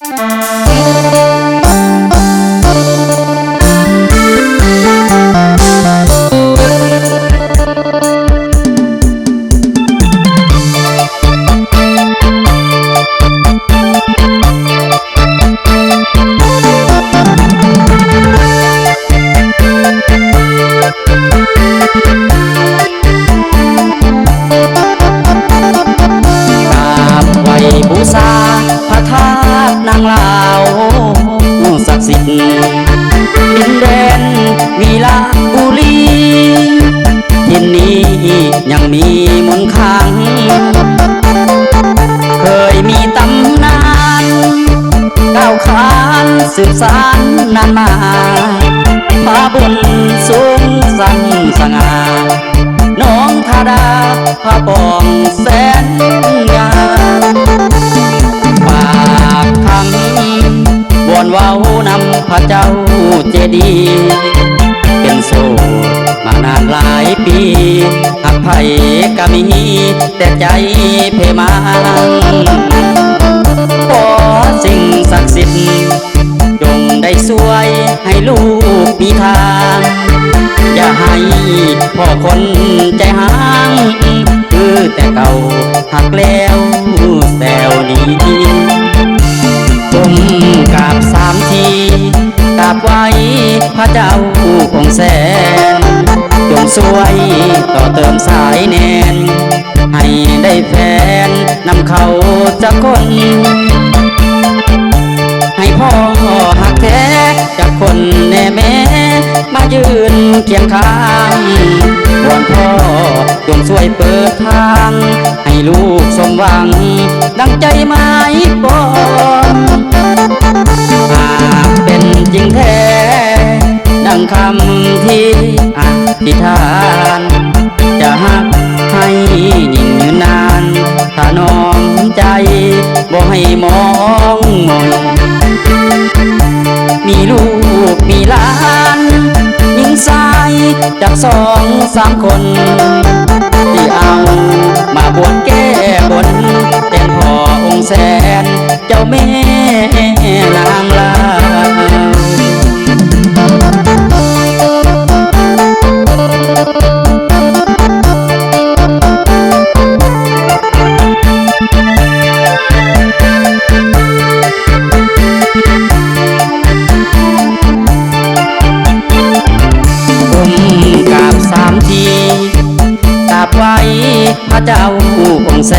ก ศักดิ์สิทธิ์ดินแดนวีลาบุรีที่นี้ยังมีมนต์ขัง เคยมีตำนานก้าวขานสืบสานนานมาพาบุญสูงสันสง่าน้องธาดาพระปอ เจ้าเจดีย์เป็นโสดมานานหลายปีหักไผ่ก็มีแต่ใจเพมาขอสิ่งศักดิ์สิทธิ์จงได้สวยให้ลูกมีทาง อย่าให้พ่อคนใจหาง คือแต่เก่าหักแล้วแซวนี้ ราบไว้พระเจ้าองค์แสนจงสวยต่อเติมสายแนนให้ได้แฟนนำเขาจะคน ให้พ่อหักแท้จากคนแน่แม่มายืนเคียงข้างวอนพ่อจงช่วยเปิดทาง ให้ลูกสมหวัง ดังใจไม้ปอง บ่ให้มองมนมีลูกมีหลานหญิงชายจากสองสามคน ที่เอามาบวชแก้บนเป็นพ่อองค์แสนเจ้าแม่ เจ้าองค์แส